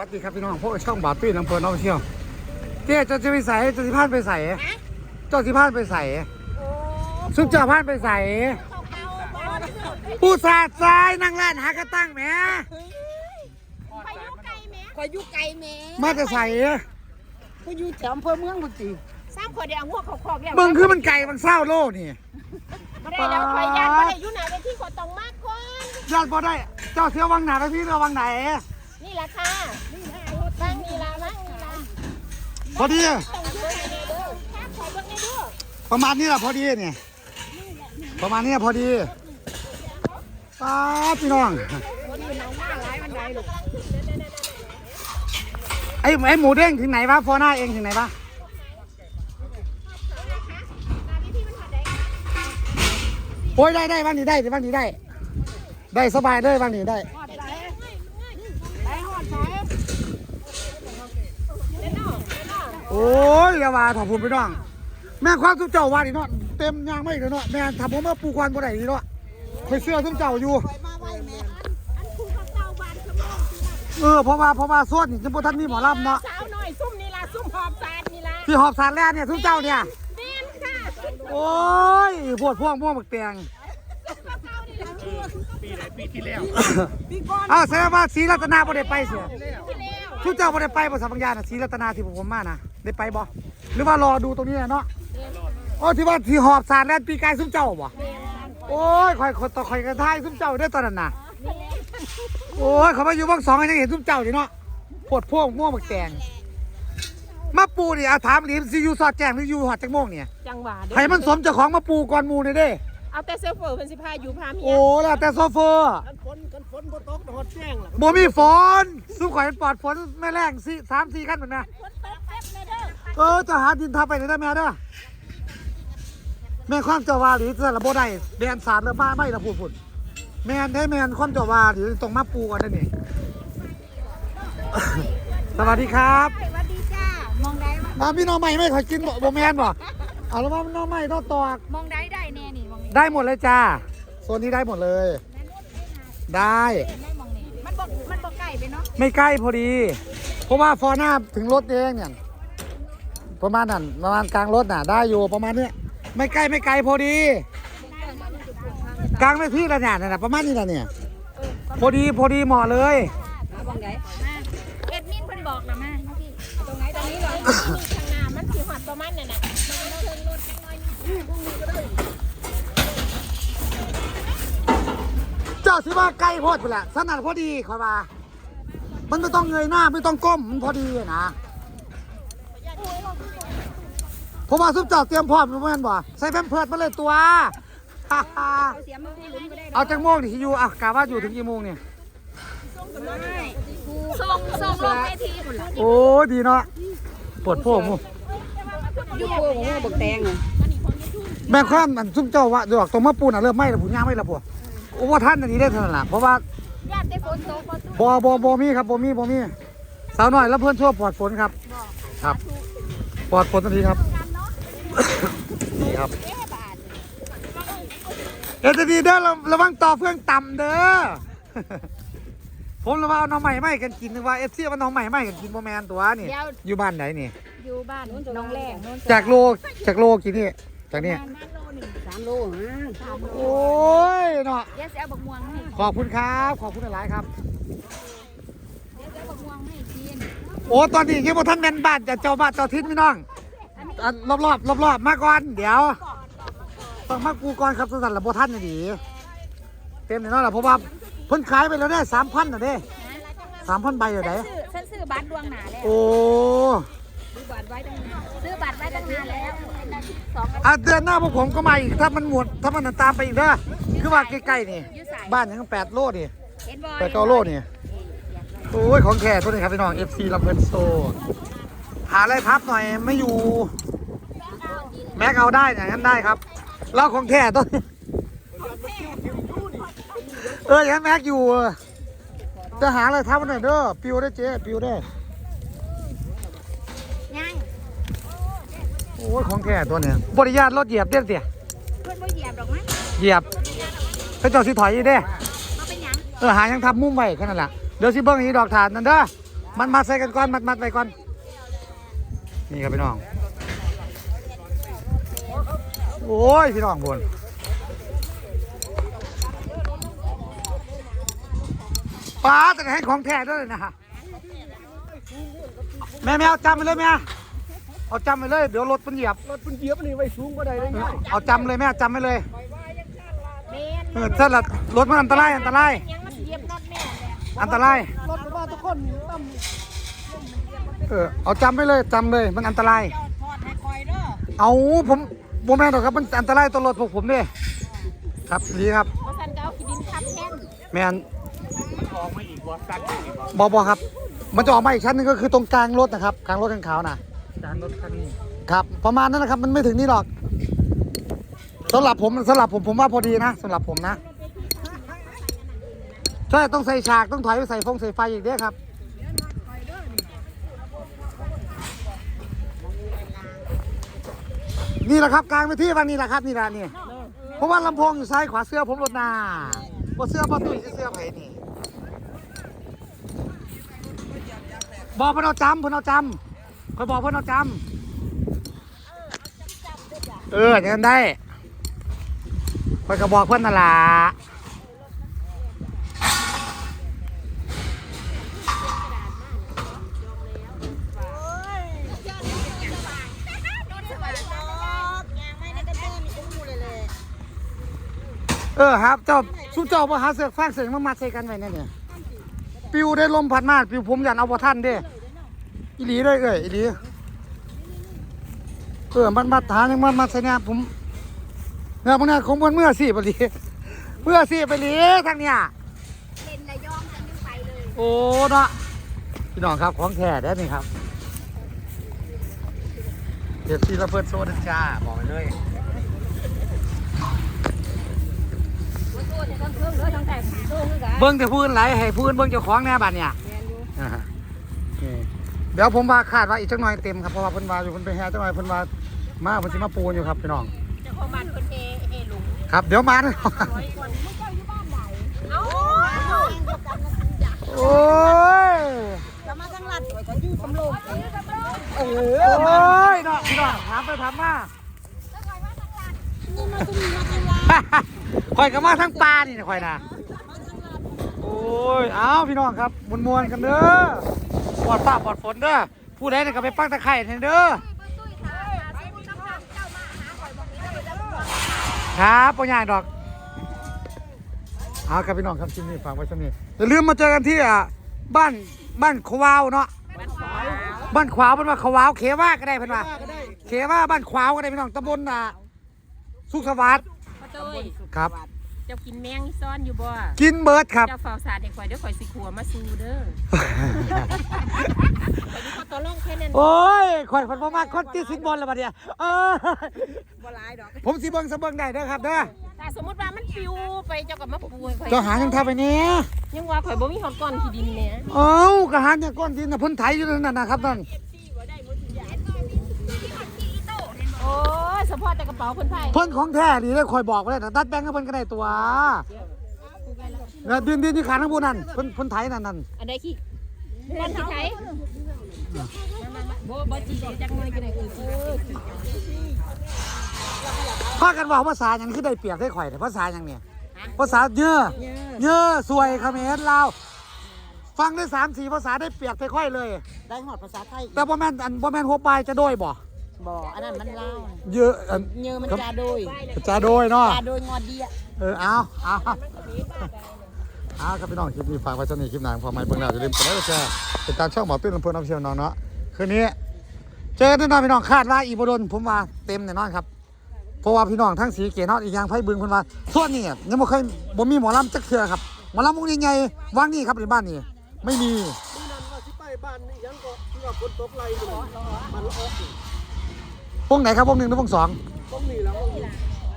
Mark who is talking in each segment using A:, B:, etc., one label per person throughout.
A: วัสดีครับพี่น้องพวกช่องบาปี้น้ำเพลินน้องเที่ยวเจ๊เจ้าจะไปใส่เจ้าสิพานไปใส่เจ้าสิพานไปใส่ซุปเจ้าพานไปใส่ผู้สาดทรายนั่งร้านหากระตั้งแหม
B: คอยอยู่ไกลแม่
A: มาจะใส่
B: คอยอยู่แถวอำเภอเมืองบุตรีสร้างขอยเดียวหัวเขาคอกแล้ว
A: มึงคือมันไก่มันเศร้าโลนี่
B: ไม่ได้แล้วคอยยานไม่ได้อยู่ไหนไปที่ขอตรงมากก่อน
A: ยอดพอได้ เจ้าเที่ยววังไหนไปพี่เรือวังไหน
B: นี่แหละค่ะนี่แหละนั่งนี่ละนั่งนี่ละ
A: พอดี
B: องอยู่ไหนเด้อข้าขอยเบิ่งให้ดู
A: ประมาณนี้แหละพอดีเนี่ยประมาณนี้พอดีป้าพี่น้อง
B: คนอยู่หนองหน้าหลยวันใดลูก
A: ไอ้ไอ้หมูเด้งถึงไหนวะฟอหน้าเองถึงไหนวะโอ้ยได้ได้บ้างนี้ได้บ้างนี้ได้ ได้สบายเลยบ้างนี้ได้
B: หอดใส่ไปหอดใส่เล่นนอกเล่นนอก
A: โอ้ยอย่าว่าถอดผมไปน้อง แม่ความทุกเจ้าว่าดิเนาะเต็มยางไม่เลยเนาะแม่ทำผมมาปูควันบ่ได้ดีเนาะไปเสื้อทุกเจ้าอยู่
B: มาไว้แม่ อันคูเขาเต้าบานขโมย
A: เออเพราะว่าเพราะว่าส่วนนี่จังบ่ทันมีหมอลำเนาะ
B: สาวหน่อยซุ่มนี่ละซุ่มหอบสารนี่ละ
A: ที่หอบสารแล่เนี่ยทุกเจ้าเนี่ย
B: แม่นค่ะ
A: โอ้ยปวดพวงม่วงบักเตียง
B: ปีก่อน
A: อ้าวแสดงว่าศรีรัตนาบ่ได้ไปเสีย
B: ที่แล้ว
A: ทุกเจ้าบ่ได้ไปบ่สัมปัญญาน่ะศรีรัตนาที่ผมมานะได้ไปบ่หรือว่ารอดูตรงนี้แหละเนาะโอ้ที่ว่าที่หอบสารแล่นปีกายซุ้มเจ้าบ่โอ้ยคอยคนต่อคอยกระทายซุ้มเจ้าได้อตอนนั้นน่ะโอ้ยเขามาอยู่บ้างสองก็ยังเห็นซุ้มเจ้าอยู่เนาะปวดพวงม่วงบักแตงมาปูนี่อาถามหลิมซียูสอดแจ้งหรือยูหอดจักโมงเนี่ย
B: จังหวะเด้อ
A: ให้มันสมเจ้าของมาปูก่อนหมูนี่เด้
B: เอาแต่เซลเฟอร์เพิ่นสิพาอยู่พาเมีย
A: โอ้แล้วแต่โซเฟอร์
C: กันฝนกันฝนบ่ตกหดแจ้งล่ะ
A: บ่มีฝนสู้ข่อยปลอดฝนแม่แรงสิสามสี่ขั้นเหมือนนะ
B: คนตกแป๊บเลยเด้อ
A: เออจะหาดินทับไปเลยได้ไหมเด้อแม่ความเจ้าวาหรือจะระบบได้แบนสารแล้วมาไม่ละพูดพูดแมนได้แมนความเจ้าวาหรือตรงมาปูกันนั่นนี่ สวัสดีครับ
B: สวัสดีจ้ามองได้บ่
A: มาพี่น้องใหม่ไม่ขอยกินบ่บ่แมนบ่เอาแล้วว่าน้องใหม่ต้องตอก
B: มองได้ ได้แน่นี่มองนี่
A: ได้หมดเลยจ้าโซนนี้ได้หมดเลย ได้
B: ได้มองนี่มันบ่มันบ่ใกล้ไปเนาะ
A: ไม่ใกล้พอดี เพราะว่าฟอร์หน้าถึงรถเองเนี่ยประมาณนั้นประมาณกลางรถน่ะ ได้อยู่ประมาณเนี้ยไม่ใกล้ไม่ไกลพอดี กลางไม่ที่ละเนี่ยน่ะประมาณนี้ละเนี่ย พอดีพอดีเหมาะเลย
B: มองได้มาเอ็ดมินเพิ่นบอกนะมาเมื่อกี้ตรงไหนตรงนี้เหรอ เจ้า
A: สิว่าใกล้โพอดไปแหละสนั่นพอดีขอยว่ามันไม่ต้องเงยหน้าไม่ต้องก้มมันพอดีอะนะเพราะว่าซุปเจ้าเตรียมพร้อมรู้ไหมนบ่ใส่แพมเพิร์ดมาเลยตัว
B: เสียมือหลุมก็ได้
A: เอาจังโมงดิอยู่อะกะว่าอยู่ถึงกี่โมงเนี่ย
B: ส่งส่งลงเวทีพุ่นล่ะ
A: โอ้ดีเนาะปวดโพวกมู
B: อยู่พวกของบักแตง
A: แม่ความมันซุ่มเจ้าว่าดอกตรงมะปูน่ะเริ่มไหม้แล้วผู้ย่างไหม้แล้วพวก โอ้ว่าท่านอันนี้ได้เท่านั้นล่ะเพราะว่า
B: ญาติได้ฝนตกบ่ตู้
A: บอบอบอมีครับบอมีบอมีสาวหน่อยแล้วเพื่อนชั่วปลอดฝนครับครับ ปลอดฝนทันทีครับนี่ครับ
B: เอ๊ะบาท
A: เอ็ดดีเด้อระระวังต่อเพื่องต่ำเด้อ ผมระวังเอาน้องใหม่ไม่กันกินนึกว่าเอฟซีมันน้องใหม่ไม่กันกินโมแมนตัวนี่อยู่บ้านไหนนี่
B: อยู่บ้านน้องแรง
A: จากโลจากโลกี่นี่จากนี่
B: บ้านโลหนึ่งสามโลฮะสามโล
A: โอ้ยเนาะ
B: เดี๋ยวจะเอาบักม่วงให้
A: ขอบคุณครับ ขอบคุณหลายๆครับ
B: เดี๋ยวจะเอาบักม่วงให้กิน
A: โอ้ตอนนี้ยังบ่ท่านแม่นบ้านจะเจ้าบ้านเจ้าทิศพี่น้องอันรอบรอบรอบรอบๆมาก่อนเดี๋ยวต้องมากูก่อนครับสสันละบ่ท่านนี่ดีเต็มแน่นอนล่ะเพราะว่าเพิ่นขายไปแล้วเนี่ยสามพันน่ะเด้สามพันใบอยู่ไหน
B: ซื้อฉันซื้อบัตรดวงหนาแล้ว
A: โอ้
B: ซื้อบัตรไว้ตั้งนานซื้อบัตรไว้ตั้งนานแล้วส องอาทิตย์
A: อะเดือนหน้าพวกผมก็มาอีก ถ้ามันหมดถ้ามันตามไปอีกเด้อคือว่าใกล้ๆนี่
B: อยู่ใส่
A: บ้านยังแปดโลนี่
B: เห็นบ่
A: แปดเก้าโลนี่โอ้ยของแค่ตัวนี้ครับพี่น้อง FC ลำเพลินโซ หาอะไรพับหน่อยไม่อยู่ แม็กเอาได้อย่างนั้นได้ครับ เราของแท้ต้นเอออย่างนั้นแม็กอยู่เออจะหาอะไรทับมันหน่อยเด้อปิวได้เจ๊ปิวได้ โอ้ยของแท้ตัวเนี้ยบริญาตรถเหยียบเด้อเสีย
B: เพื่อนบ่เหยียบดอกมั้ย
A: เหยียบไปเจ้าสิถอยอีเด้
B: มาเป็นหยัง
A: เออหายังทับมุมไว้แค่นั้นแหละเดี๋ยวสิเบิ้งอีดอกฐานนั่นเด้อมันมาใส่กันก่อนมัดมัดไปก่อนนี่ครับพี่น้องโอ้ยพี่น้องบนป้าแต่ให้ของแท้ด้วยนะฮะแม่แม่เอาจำไปเลยแม่ เอาจำไปเลยเดี๋ยวรถมันเหยียบ
C: รถมันเหยียบนี่ไว้สูงกว่าใดเลยง่าย
A: เอาจำเลยแม่จำไปเลย
B: เมน
A: เออถ้าละรถมันอันตรายอันตราย
B: ยังมันเหยียบน็อตแม่แหละ
A: อันตราย
C: รถมาทุกคนตั้ม
A: เออเอาจำไปเลยจำเลยมันอันตราย
B: ทอดให้คอยเด้อ
A: เอาผมโมแม่นหรอกครับมันอันตรายต่อรถพวกผมเนี่ยครับดีครับ
B: เพราะสันก็เอาขี้ดินทับแท่น
A: แมนบอบอครับ มันจะออกมาอีกชั้นหนึงก็คือตรงกลางรถนะครับกลางรถกลางขาวนะ
C: จานรถคันนี้
A: ครับ ประมาณนั้นนะครับ มันไม่ถึงนี่หรอกสำหรับผมสำหรับผมผมว่าพอดีนะสำหรับผมนะใช่ต้องใส่ฉากต้องถอยไปใส่ฟงใส่ไฟอีกเด้ครับนี่แหละครับกลางไปที่วันนี้แหละครับนี่แหละนี่เพราะว่าลำโพงอยู่ซ้ายขวาเสื้อผมรถหนาว่าเสื้อป้าตุ้ยเสื้อไผ่นี่บอกพนเอาจำพนเอาจำ คอยบอกเพิ่นเอาจำเอออย่างนั้นได้คอยก็บอกเพิ่นนั่นล่ะเออครับเจ้าสุเจ้ามาหาเสือกฟางเสือกมามาใส่กันไว้เนี่ยเนี่ยปิวได้ลมพัดมาปิวผมยันเอาบ่ท่านเด้ อีหลีเลยเอ้ยอีหลีเออมันมาทานยังมันมาใส่เนี่ยผมเนี่ยพวกเนี้ยของมันเมื่อสิไปลีเมื่อสิไปลีทางเนี้ย
B: เล่นระยองกันยังไปเลย
A: โอ้เนาะพี่น้องครับของแท้ได้อนี่ครับเดี๋ยวซีระเบิดโซดาจ้าบอกไปเลย
B: ว่าโซ่เนี่ยทั้งเครื่องเลยทั้งแต่โซ่คือกัน
A: เบิ้งแต่พื้นไหลให้พื้นเบิ้งเจ้าของแน่บัดเนี่ย
B: แมนอยู่
A: อ่าฮะนี่ เดี๋ยวผมว่าคาดว่าอีกจักหน่อยเต็มครับเพราะว่าเพิ่นว่าอยู่เพิ่นไปแห่จักหน่อยเพิ่นว่ามาเพิ่นสิมาปูนอยู่ครับพี่น้อง
B: เจ้าของบ้านคนเอเอหลุง
A: ครับ เดี๋ยวมาเด้อ
B: ร้อยคนมึงเจ้าอยู่บ้านไหนเอ้า
A: โอ้ย
B: จะมาทั้งรัดก็อยู่สำโรง
A: เออโอ้ยเนาะพี่น้องถามไปถามมา
B: นี่มาตุ้มมาตุ้มว่า
A: ข่อยก็มาทั้งปลานี่นะข่อยนะโอ้ ยเอาพี่น้องครับมวนๆกันเด้อปลอดฟ้าปลอดฝนเด้อผู้ใดเนี่ยก็ไปปักตะไคร้เนี่เด้อครับปัญญาดอกเอาครับพี่น้องครับชิ้นนี้ฝากไว้ช่วนี้อย่าลืมมาเจอกันที่อะบ้านบ้านขวาวเนาะบ้านขวาวเป็นว่าขวาวเขว่าก็ได้เพิ่นว่าเขว่าบ้านขวาวก็ได้พี่น้องตำบลอะสุขสวัสดิ์ ครับ
B: เจ้ากินแมงซ่อนอยู่บ่
A: กินเบิร์ดครับ
B: เจ้าเฝ้าสาดเด็กข่อยเดี๋ยวข่อยสิขัวมาสู้เด้อข่อยนี่ก็ตัวลงแค่นั้น
A: โอ้ยข่อยคนบ่มากคนที่สินบนแล้วบัดเนี่ยเออ
B: บ่หลายดอก
A: ผมสิเบิ่งสะเบิ่งได้เด้อครับเด้อ
B: แต่สมมุติว่ามันปิวไปเจ้าก็มาปูให้ข่อย
A: เจ้าหายังทำไปเนี่ย
B: ยังว่าข่อยบ่มีฮอดก้อนขี้ดินแหม่
A: เอ้าก็หาเนี่ยก้อนดินน่ะเพ่นไถอยู่นั่นน่ะนะครับนั่น
B: โอ้ ยเฉพาะแต่กระเป๋าเพิ่นไผ
A: เพิ่นของแท้ดีเลยข่อยบอกไว้แล้วตัดแบงค์ก็เพิ่นก็ได้ตัวเนี่ยดินดินที่ขาทั้งบุนั่นเพิ่นเพิ่นไถนั่นนั่น
B: อันใดขี้ก้อนขี้ไผบ่บ่จีจักหน่อยก็ได้คือเออ
A: พากันว่าภาษาหยังคือได้เปรียบได้ข่อยแต่ภาษาหยังเนี่ยภาษาเยอะเยอะสวยเขมรลาวฟังได้สามสี่ภาษาได้เปรียบได้ค่อยเลย
D: ได้หอดภาษาไทย
A: แต่บ่แม่นอันบ่แม่นหัวปลายจะโดยบ่
D: บ่อันนั้นมันเล่าว
A: เยอะอัน
D: เยอะมันจาโดย
A: จะโดยเนาะ
D: จาโดยงอเดีย
A: เออเอาเอาเอาครับพี่น้องคลิปนี้ฝากไว้เท่านี้คลิปหนังพอไม่เบิ่งแล้วอย่าลืมกดไลค์กดแชร์ติดตามช่องหมอปิ้นลำเพลินออฟเชียลน้องเนาะคืนนี้เจอกันแน่นอนพี่น้องคาดว่าอีโบดนผมว่าเต็มแน่นอนครับเพราะว่าพี่น้องทั้งสีเกเนาะอีกอย่างไพ่บึงเพิ่นว่าส่วนนี้ยังบ่เคยบ่มีหมอลำจักเทื่อครับหมอลำวงใหญ่ๆวางนี่ครับในบ้านนี่ไม่มี
C: นี่นั่นว่าสิไปบ้านนี่ยังก็ที่ว่าฝนตกไหลอยู่เลยมันละออกนี่
A: วงไหนครับวงหนึ่งหรือวงสอง
C: ต้งมีแล้ว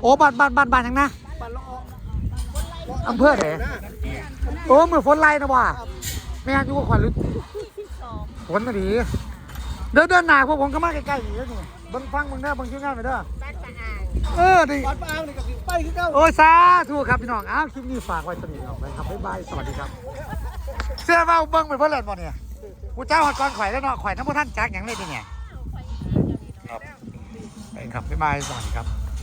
A: โอ้บ้านบ้านบ้านบ้านยังนะ
C: อำ
A: เภอไหนโอ้เหมือนฝนไล่นะว่าไม่งอยู่กับขวัญหรือฝนน่ะดีเดินเดินหนาพวกผมก็มาใกล้ๆอย่างนี้บังฟังบังเด้อบังชื่องานไปเด้อ
B: ลปลาอ่าง
A: เออดิ
C: ปันปลาอ่างนี่กับสิไปขึ้นเก้า
A: โอ้ยสาธุครับพี่น้องอ้าวคลิปนี้ฝากไว้สนิทเอาไปครับบ๊ายบายสวัสดีครับ เสื้อเว้าเบิ้งเป็นเพื่อนเล่นบ่เนี่ยกูเจ้าหัดก่อนข่อยแล้วเนาะข่อยน้ำพวกท่านจักอย่างเลยทีเนี่ย ครับบ๊ายบายสวัสดีครับ